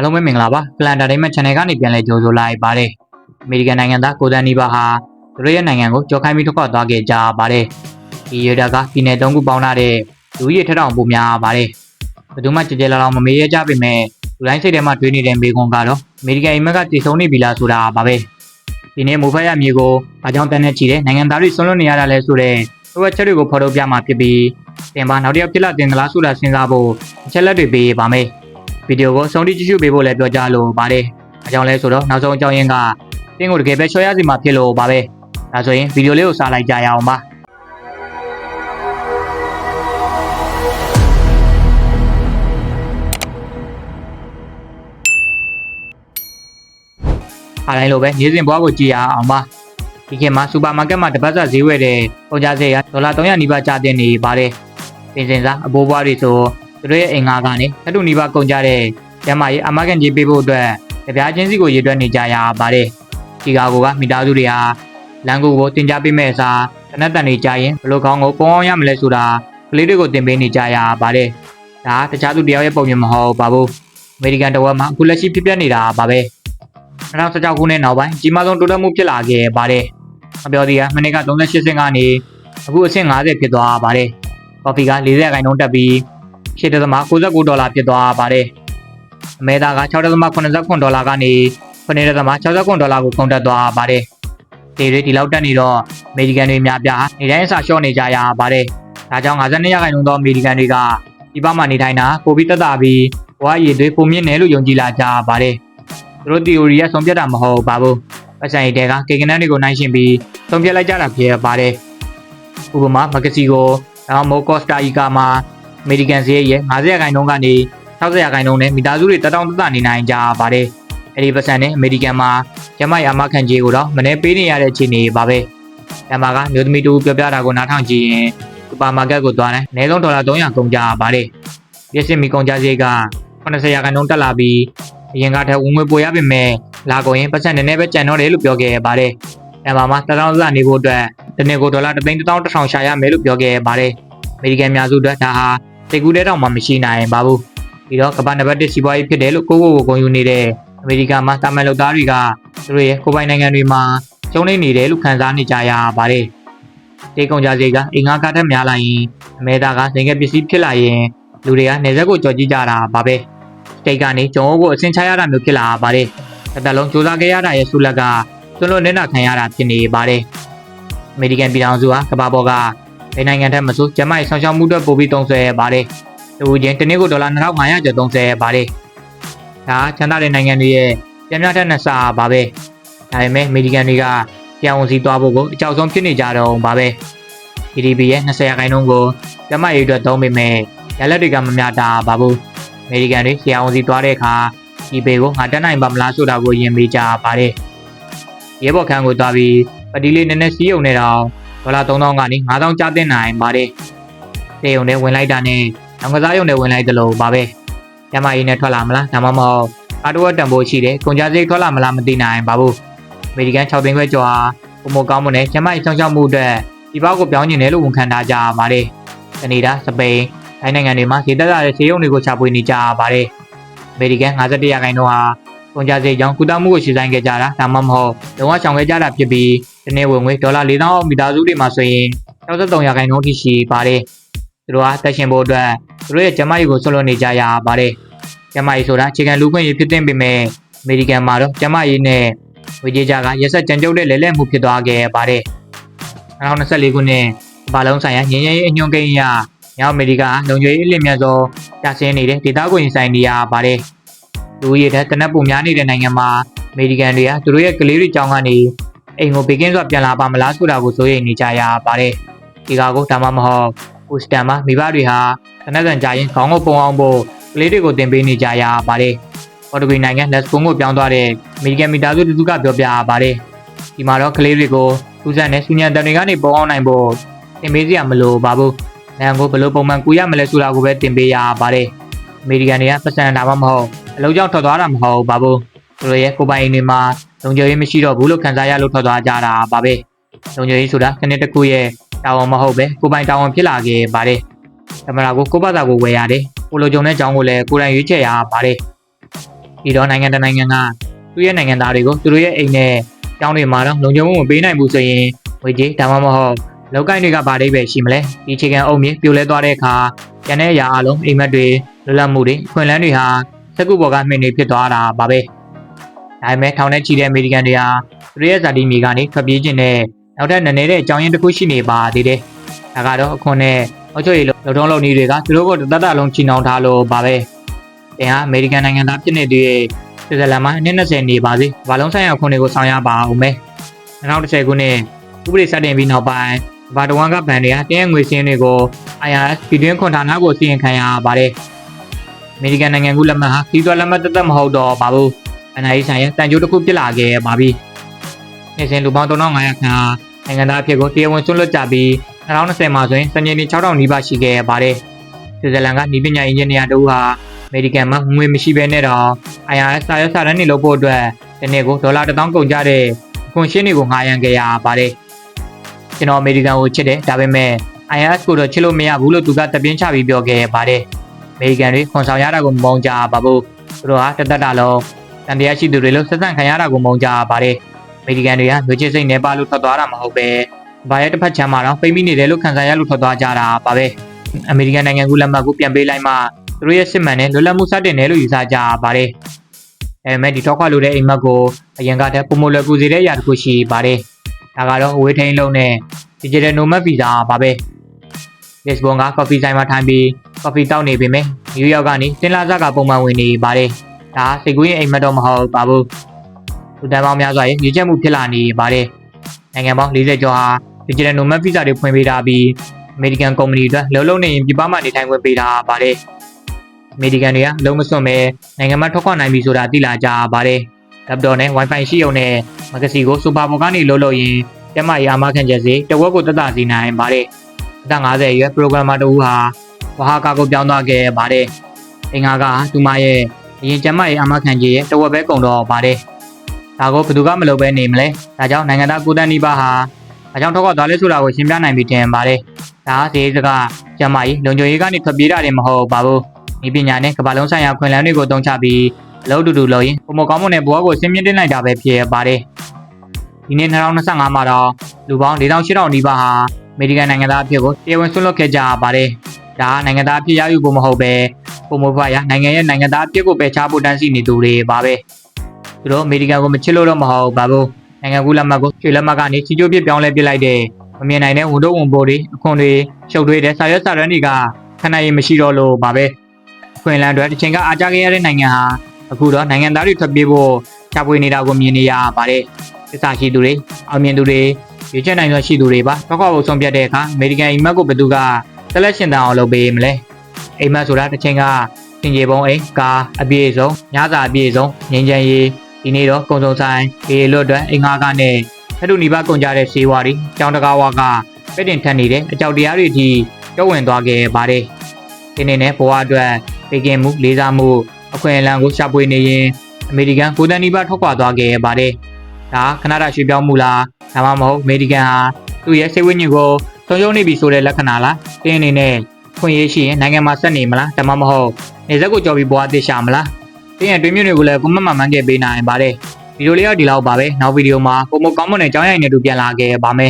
အားလုံးပဲမင်္ဂလာပါကလန်တာဒိမတ် channel ကနေပြန်လဲကြိုဆိုလိုက်ပါတယ်အမေရိကန်နိုင်ငံသားကိုဒန်နီဘာဟာသူတို့ရဲ့နိုင်ငံကိုကြောက်ခိုင်းပြီးထွက်ခွာသွားခဲ့ကြပါတယ်ဒီရတာကပြည်နယ်၃ခုပေါင်းထားတဲ့လူကြီးထက်တောင်ပိုများပါတယ်ဘယ်သူမှကြကြလာတော့မမေးရကြပေမဲ့လူတိုင်းစိတ်ထဲမှာတွေးနေတဲ့မေကွန်ကတော့အမေရိကန်အိမ်မက်ကတည်ဆုံးနေပြီလားဆိုတာပါပဲဒီနေ့မိုးဖက်ရမြေကိုဘာကြောင့်တန်းနေချီတဲ့နိုင်ငံသားတွေဆွလွတ်နေရတာလဲဆိုတဲ့ဘဝချက်တွေကိုဖော်ထုတ်ပြမှာဖြစ်ပြီးတင်ပါနောက်တစ်ယောက်ဖြစ်လာတင်သလားဆိုတာစဉ်းစားဖို့အချက်လက်တွေပေးပါမယ် ဗီဒီယိုကိုဆုံးထိကြည့်ရှုပေးဖို့လည်းပြောကြားလိုပါတယ်။အကြောင်းလဲဆိုတော့နောက်ဆုံးအကြောင်းရင်းကတင်းကိုတကယ်ပဲချောရစီမှာဖြစ်လို့ပါပဲ။ဒါဆိုရင်ဗီဒီယိုလေးကိုစားလိုက်ကြရအောင်ပါ။အားတိုင်းလိုပဲနေစဉ်ဘွားကိုကြည့်ရအောင်ပါ။ဒီခေတ်မှာစူပါမားကတ်မှာတပတ်စာဈေးဝယ်တဲ့ကုန်ကြစည်ကဒေါ်လာ300နီးပါးကျတင်နေပါတယ်။ပြင်စင်စားအဘိုးဘွားတွေဆို သူတို့ရဲ့အိမ်ငါကနေထပ်တူနီးပါးကုန်ကြတဲ့ကျမကြီးအမကန်ကြီးပေးဖို့အတွက်ကြပြားချင်းစီကိုရည်တွက်နေကြရပါတယ်။ဒီကာကိုကမိသားစုတွေဟာလမ်းကိုကိုတင် जा ပေးမဲ့အစားတနက်တန်နေကြရင်ဘလို့ကောင်းကိုပုံအောင်ရမလဲဆိုတာကလေးတွေကိုတင်ပေးနေကြရပါတယ်။ဒါတခြားသူတယောက်ရဲ့ပုံမြင်မဟုတ်ပါဘူး။အမေရိကန်တဝက်မှာအခုလက်ရှိဖြစ်ပျက်နေတာပါပဲ။2016ခုနှစ်နောက်ပိုင်းကြီးမားဆုံးတိုးတက်မှုဖြစ်လာခဲ့ပါတယ်။အပြောသေးကမနေ့က38ဆင့်ကနေအခုအဆင့်50ဖြစ်သွားပါတယ်။ကော်ဖီက40ခိုင်နှုန်းတက်ပြီး 8.69ဒေါ်လာဖြစ်သွားပါတယ်။အမေသားက6.89ဒေါ်လာကနေ9.69ဒေါ်လာကိုကုန်တက်သွားပါတယ်။ဒီတွေဒီလောက်တက်နေတော့အမေရိကန်တွေအများပြားနေတိုင်းအစားလျှော့နေကြရပါတယ်။ဒါကြောင့်52ရာခိုင်နှုန်းသောအမေရိကန်တွေကဒီဘက်မှာနေထိုင်တာပိုပြီးတက်တာပြီးဘဝရည်တွေပုံမြင့်တယ်လို့ယုံကြည်လာကြပါတယ်။သူတို့ theory ရဲ့ဆုံးဖြတ်တာမဟုတ်ပါဘူး။ပတ်စံရည်တွေကကေကနန်းတွေကိုနိုင်ရှင်ပြီးဆုံးဖြတ်လိုက်ကြတာဖြစ်ပါတယ်။ဥပမာမက္ကဆီကိုဒါမှမဟုတ်ကော့စတာအီကာမှာ အမေရိကန်ဈေးရဲ့50ရာခိုင်နှုန်းကနေ60ရာခိုင်နှုန်းနဲ့မိသားစုတွေတတောင်တတနေနိုင်ကြပါတယ်။အဲဒီပတ်စံနဲ့အမေရိကန်မှာကျမရအမခံကြီးကိုတော့မနေ့ပေးနေရတဲ့အခြေအနေပါပဲ။ကျမကမျိုးသမီးတူပြောပြတာကိုနားထောင်ကြည့်ရင်စူပါမားကတ်ကိုသွားတယ်။အနည်းဆုံးဒေါ်လာ300ကုန်ကြပါတယ်။ရက်စစ်မီကုန်ကြဈေးက80ရာခိုင်နှုန်းတက်လာပြီးအရင်ကထက်ဝင်ငွေပိုရပေမဲ့လာကုန်ရင်ပတ်စံနည်းနည်းပဲကျန်တော့တယ်လို့ပြောခဲ့ပါတယ်။အဲမှာမှာတတောင်တတနေဖို့အတွက်ဒီနေ့ကိုဒေါ်လာ3,000ရှာရမယ်လို့ပြောခဲ့ပါတယ်။အမေရိကန်များစုအတွက်ဒါဟာ စိတ်ကူးတဲ့တောင်မှမရှိနိုင်ပါဘူးပြီးတော့ကမ္ဘာနံပါတ်1စီးပွားရေးဖြစ်တယ်လို့ကိုကိုကိုဂုဏ်ယူနေတဲ့အမေရိကန်မှာတာမန်လုပ်သားတွေကသူတို့ရဲ့ကိုယ်ပိုင်နိုင်ငံတွေမှာကျုံနေနေတယ်လို့ခန်းစားနေကြရပါတယ်တေကုန်ကြစေကအင်္ဂါကထက်များလာရင်အမေသားကစင်ကပစ္စည်းဖြစ်လာရင်လူတွေကနေဆက်ကိုကြော်ကြည့်ကြတာပါပဲစတိတ်ကနေကျုံအိုးကိုအဆင်ချရတာမျိုးဖြစ်လာပါတယ်တစ်သက်လုံးစူးစမ်းခဲ့ရတာရဲ့ဆုလက်ကသွန်လို့နေတာခံရတာဖြစ်နေပါတယ်အမေရိကန်ပြည်ထောင်စုဟာကမ္ဘာပေါ်က ဘယ်နိုင်ငံထက်မဆိုကျမရဲ့ဆောင်ရှောက်မှုအတွက်ပိုပြီးသုံးစွဲပါတယ်။တူချင်းတစ်နေ့ကိုဒေါ်လာ2500ကျော်သုံးစွဲပါတယ်။ဒါချမ်းသာတဲ့နိုင်ငံတွေရဲ့ပြန်များတဲ့နှစ်ဆပါပဲ။ဒါပေမဲ့အမေရိကန်တွေကပြောင်းစီသွားဖို့ကိုအကြောက်ဆုံးဖြစ်နေကြတော့ပါပဲ။ GDP ရဲ့20ရာခိုင်နှုန်းကိုကျမရေးအတွက်သုံးပေမဲ့ရလက်တွေကမများတာပါဘူး။အမေရိကန်တွေပြောင်းစီသွားတဲ့အခါဒီပေကိုငါတက်နိုင်ပါမလားဆိုတာကိုယင်ပေးကြပါတယ်။ရဲဘော်ခန်းကိုသွားပြီးပတိလေးနည်းနည်းစီးုံနေတော့ ဒေါ်လာ3000ကနေ9000ကျတင်နိုင်ပါတယ်။တေယုံနဲ့ဝင်လိုက်တာနဲ့နောင်ကစားယုံနဲ့ဝင်လိုက်တယ်လို့ပါပဲ။ကျမကြီးနဲ့ထွက်လာမလားဒါမှမဟုတ်အာတိုဝတ်တန်ဖိုးရှိတယ်ကုန်ကြစိတ်ထွက်လာမလားမသိနိုင်ပါဘူး။အမေရိကန်6သိန်းခွဲကျော်ဟာပုံမကောင်းမနဲ့ကျမကြီးဆောင်ရှောက်မှုအတွက်ဒီဘောက်ကိုပြောင်းကျင်တယ်လို့ဝန်ခံထားကြပါတယ်။ကနေဒါစပိန်ထိုင်းနိုင်ငံတွေမှာရေတက်လာတဲ့ဈေးရုံတွေကိုချပွေနေကြပါတယ်။အမေရိကန်51ရာခိုင်နှုန်းဟာကုန်ကြစိတ်ကြောင့်ကုသမှုကိုရှင်းဆိုင်ခဲ့ကြတာဒါမှမဟုတ်လုံးဝရှောင်ခဲ့ကြတာဖြစ်ပြီး ဒီနေ့ဝင်ငွေဒေါ်လာ4000အောက်မိသားစုတွေမှာဆိုရင်63ရာခိုင်နှုန်းထိရှိပါတယ်။သူတို့ဟာတက်ရှင်ဖို့အတွက်သူတို့ရဲ့ကျမကြီးကိုဆွလွတ်နေကြရပါတယ်။ကျမကြီးဆိုတာအခြေခံလူခွင့်ရေးဖြစ်တဲ့ပေမဲ့အမေရိကန်မှာတော့ကျမကြီးနဲ့ဝေကြီးကြကရက်ဆက်ကြံကြုတ်တဲ့လဲလှယ်မှုဖြစ်သွားခဲ့ပါတယ်။2024ခုနှစ်ဘာလုံးဆိုင်ရာငင်းရဲအညွန်ကိန်းအရမြောက်အမေရိကလုံခြုံရေးအလင်းမြတ်သောကျဆင်းနေတဲ့ဒေသကိုရင်ဆိုင်နေရပါတယ်။လူရည်တဲ့တနက်ပုံများနေတဲ့နိုင်ငံမှာအမေရိကန်တွေကသူတို့ရဲ့ကလေးတွေကြောင်းကနေ အိမ်ကိုဘေကင်းစွာပြန်လာပါမလားဆိုတာကိုစိုးရိမ်နေကြရပါတယ်။ဒီကာကိုဒါမှမဟုတ်ဟိုစတန်မှာမိဘတွေဟာတနက်ကန်ကြရင်ခေါင်းကိုပုံအောင်ဖို့ကလေးတွေကိုတင်ပေးနေကြရပါတယ်။ပေါ်တူဂီနိုင်ငံလက်စကွန်ကိုပြောင်းသွားတဲ့အမေရိကန်မိသားစုတူကပြောပြပါတယ်။ဒီမှာတော့ကလေးတွေကိုစူးစမ်းတဲ့စီနီယာတန်တွေကနေပုံအောင်နိုင်ဖို့တင်ပေးစရာမလိုပါဘူး။နိုင်ငံကိုဘယ်လိုပုံမှန်ကူရမလဲဆိုတာကိုပဲတင်ပေးရပါတယ်။အမေရိကန်တွေကပတ်စံတာမှမဟုတ်အလုံးကြောင့်ထွက်သွားတာမဟုတ်ပါဘူး။သူတို့ရဲ့ကိုယ်ပိုင်အိမ်တွေမှာ လုံခြုံရေးမရှိတော့ဘူးလို့ခံစားရလို့ထွက်သွားကြတာပါပဲလုံခြုံရေးဆိုတာခဏတစ်ခုရဲ့တာဝန်မဟုတ်ပဲကိုပိုင်တာဝန်ဖြစ်လာခဲ့ပါတယ်ကင်မရာကိုကိုယ့်ဘာသာကိုဝယ်ရတယ်ကိုလိုကြုံတဲ့ကြောင်းကိုလည်းကိုယ်တိုင်ရွေးချယ်ရပါတယ်ပြီးတော့နိုင်ငံတစ်နိုင်ငံကသူ့ရဲ့နိုင်ငံသားတွေကိုသူတို့ရဲ့အိမ်နဲ့ကျောင်းတွေမှာတော့လုံခြုံမှုမပေးနိုင်ဘူးဆိုရင်ဝေကြီးဒါမှမဟုတ်လောက်ကိုင်းတွေကဘာအိဗယ်ရှိမလဲဒီအခြေခံအုပ်မြေပြိုလဲသွားတဲ့အခါကျန်တဲ့အရာအလုံးအိမ်မက်တွေလွတ်လပ်မှုတွေအခွင့်အလမ်းတွေဟာစက်ကူပေါ်ကမှင်နေဖြစ်သွားတာပါပဲ ဒါပေမဲ့ထောင်ထဲချီတဲ့အမေရိကန်တွေဟာသူတို့ရဲ့ဇာတိမြေကနေထွက်ပြေးခြင်းနဲ့နောက်ထပ်နည်းနည်းတဲ့အကြောင်းရင်းတစ်ခုရှိနေပါသေးတယ်ဒါကတော့အခွန်နဲ့အုပ်ချုပ်ရေးလုံထုံးလုံနည်းတွေကသူတို့ကိုတသက်တာလုံးချီနှောင်ထားလို့ပါပဲတင်ဟာအမေရိကန်နိုင်ငံသားဖြစ်နေတဲ့ဆွစ်ဇာလန်မှာအနည်း20နေပါစေဘာလုံးဆိုင်ရာခွန်တွေကိုဆောင်ရပါအောင်မယ်2010ခုနှစ်ဥပဒေစတင်ပြီးနောက်ပိုင်းဘာတဝန်ကဘဏ်တွေကတင်းငွေစင်းတွေကို IRS ပြည်တွင်းခွန်ဌာနကိုစီရင်ခံရပါတယ်အမေရိကန်နိုင်ငံကူလက်မှတ်ဟာဒီသွက်လက်မှတ်တသက်မဟုတ်တော့ပါဘူး အန်အိုင်ဆိုင်ရာတန်ကြိုးတစ်ခုပြစ်လာခဲ့ပါပြီနေ့စဉ်လူပေါင်း3500ခန့်နိုင်ငံသားအဖြစ်ကိုတရားဝင်ဆွလွတ်ကြပြီး2020မှာဆိုရင်စံချိန်တင်6000နီးပါးရှိခဲ့ပါတယ်ဆွစ်ဇာလန်ကနီးပညာအင်ဂျင်နီယာတို့ဟာအမေရိကန်မှာငွေမရှိဘဲနဲ့တော့ IRS စာရွက်စာတမ်းတွေလုပ်ဖို့အတွက်ဒီနေ့ကိုဒေါ်လာ1000ကုန်ကြတဲ့အခွန်ရှင်းတွေကိုငှားရမ်းခဲ့ရပါတယ်ကျွန်တော်အမေရိကန်ကိုချစ်တယ်ဒါပေမဲ့ IRS ကိုတော့ချစ်လို့မရဘူးလို့သူကတပြင်းချပြီးပြောခဲ့ပါတယ်အမေရိကန်တွေခွန်ဆောင်ရတာကိုမမုန်းကြပါဘူးသူတို့ဟာတသက်တာလုံး တန်တရားရှိသူတွေလို့ဆက်ဆံခံရတာကိုမုန်းကြပါတယ်အမေရိကန်တွေကလူချစ်စိတ်နဲ့ပါလို့ထွက်သွားတာမဟုတ်ပဲဘာရဲ့တစ်ဖက်ချမ်းမှာတော့ပိတ်မိနေတယ်လို့ခံစားရလို့ထွက်သွားကြတာပါပဲအမေရိကန်နိုင်ငံကူလက်မှတ်ကိုပြန်ပေးလိုက်မှသူတို့ရဲ့စစ်မှန်တဲ့လွတ်လပ်မှုစတင်တယ်လို့ယူဆကြပါတယ်အဲမဲ့ဒီတော့ခွာလို့တဲ့အိမ်မက်ကိုအရင်ကတည်းကပုံမလွယ်ကူစေတဲ့အရာတစ်ခုရှိပါတယ်ဒါကတော့အဝေးထိန်းလုံးနဲ့ digital nomad visa ပါပဲ Lisbon က coffee ဆိုင်မှာထိုင်ပြီး coffee တောက်နေပေမဲ့ New York ကနေတင်လာစားကပုံမှန်ဝင်နေပါတယ် ဒါစိတ်ကူးရင်အိမ်မက်တော့မဟုတ်ပါဘူးလူတန်းပေါင်းများစွာရဲ့ရည်ချက်မှုဖြစ်လာနေပါတယ်နိုင်ငံပေါင်း40ကျော်ဟာ digital nomad visa တွေဖွင့်ပေးထားပြီး American company အတွက်လုံလုံနေရင်ပြပမှနေထိုင်ခွင့်ပေးထားပါတယ်အမေရိကန်တွေကလုံးမစွန့်ပဲနိုင်ငံမှာထွက်ခွာနိုင်ပြီဆိုတာသိလာကြပါတယ်။ laptop နဲ့ wifi ရှိုံနဲ့မဂစီကိုစူပါပေါ်ကနေလုံးလို့ရင်ကျမကြီးအာမခံချက်စီတဝက်ကိုတက်တာစီနိုင်ပါတယ်။အသက်50အရွယ် programmer တဦးဟာဝဟာကာကိုပြောင်းသွားခဲ့ပါတယ်။အင်္ဂါကသူမရဲ့ အရင်ကျမကြီးအာမခံချက်ရဲ့တဝက်ပဲကုန်တော့ပါတယ်။ဒါကိုဘယ်သူကမလုပ်ပဲနေမလဲ။ဒါကြောင့်နိုင်ငံသားကိုတန်းနီးပါးဟာအကြောင်းထောက်ကသွားလဲဆိုတာကိုရှင်းပြနိုင်ပြီတင်ပါတယ်။ဒါဈေးစကကျမကြီးလုံခြုံရေးကနေထွက်ပြေးတာတွေမဟုတ်ပါဘူး။ဒီပညာနဲ့ကမ္ဘာလုံးဆိုင်ရာခွင့်လန်းတွေကိုတုံးချပြီးအလုပ်တူတူလုပ်ရင်ပုံမကောင်းမွန်တဲ့ဘဝကိုဆင်းမြင့်တင်လိုက်တာပဲဖြစ်ပါတယ်။ဒီနေ့2025မှာတော့လူပေါင်း4800နီးပါးဟာအမေရိကန်နိုင်ငံသားအဖြစ်ကိုတရားဝင်ဆွတ်လွတ်ခဲ့ကြပါတယ်။ဒါနိုင်ငံသားအဖြစ်ရယူဖို့မဟုတ်ပဲ ပုံမဖတ်ရနိုင်ငံရဲ့နိုင်ငံသားအဖြစ်ကိုပယ်ချဖို့တန်းစီနေသူတွေပါပဲ။သူတို့အမေရိကန်ကိုမချစ်လို့တော့မဟုတ်ပါဘူး။နိုင်ငံကူးလက်မှတ်ကိုရွှေလက်မှတ်ကနေချီကျိုးပြပြောင်းလဲပစ်လိုက်တဲ့မမြင်နိုင်တဲ့ဝန်တော့ဝန်ပိုးတွေအခွန်တွေရှုပ်ထွေးတဲ့စာရွက်စာတမ်းတွေကခဏရေးမရှိတော့လို့ပါပဲ။ခွင်လန်းတွေတစ်ချိန်ကအားကြခဲ့ရတဲ့နိုင်ငံဟာအခုတော့နိုင်ငံသားတွေထွက်ပြေးဖို့ချပွေနေတာကိုမြင်နေရပါတယ်။သစ္စာရှိသူတွေအောင်မြင်သူတွေရွေးချယ်နိုင်စွာရှိသူတွေပါ။တော့ကောက်ကိုဆုံးဖြတ်တဲ့အခါအမေရိကန်အိမ်မက်ကိုဘယ်သူကဆက်လက်ရှင်တန်အောင်လုပ်ပေးမလဲ။ အိမ်မက်ဆိုတာတစ်ချိန်ကသင်ကြေပုံအိမ်ကားအပြည့်စုံညစာအပြည့်စုံငင်းချမ်းရေးဒီနေ့တော့ကုံစုံဆိုင်အေးလွတ်အတွက်အင်္ဂါကနဲ့ဖက်တူနီပါကုန်ကြတဲ့စေဝါတွေကြောင်တကားဝါကပဲ့တင်ထက်နေတဲ့အကြောက်တရားတွေအထိကျုံဝင်သွားခဲ့ပါတယ်။ဒီနေ့နဲ့ဘဝအတွက်ပေကင်မှုလေးစားမှုအခွင့်အလမ်းကိုရှာဖွေနေရင်အမေရိကန်ကိုတန်နီပါထွက်ခွာသွားခဲ့ပါတယ်။ဒါခဏတာရွှေ့ပြောင်းမှုလားဒါမှမဟုတ်အမေရိကန်ဟာသူ့ရဲ့စိတ်ဝိညာဉ်ကိုဆုံးရှုံးနေပြီဆိုတဲ့လက္ခဏာလားတင်းအနေနဲ့ ခွင့်ရရှိရင်နိုင်ငံမှာဆက်နေမလားဒါမှမဟုတ်နေဆက်ကိုကြော်ပြီးဘဝအသေးရှာမလားတင်းရဲ့တွင်းမြင့်တွေကိုလည်းကွန်မန့်မှမှန်းခဲ့ပေးနိုင်ပါတယ်ဗီဒီယိုလေးကဒီလောက်ပါပဲနောက်ဗီဒီယိုမှာပုံမကောင်းမွန်တဲ့အကြောင်းအရာတွေနဲ့တူပြန်လာခဲ့ပါမယ်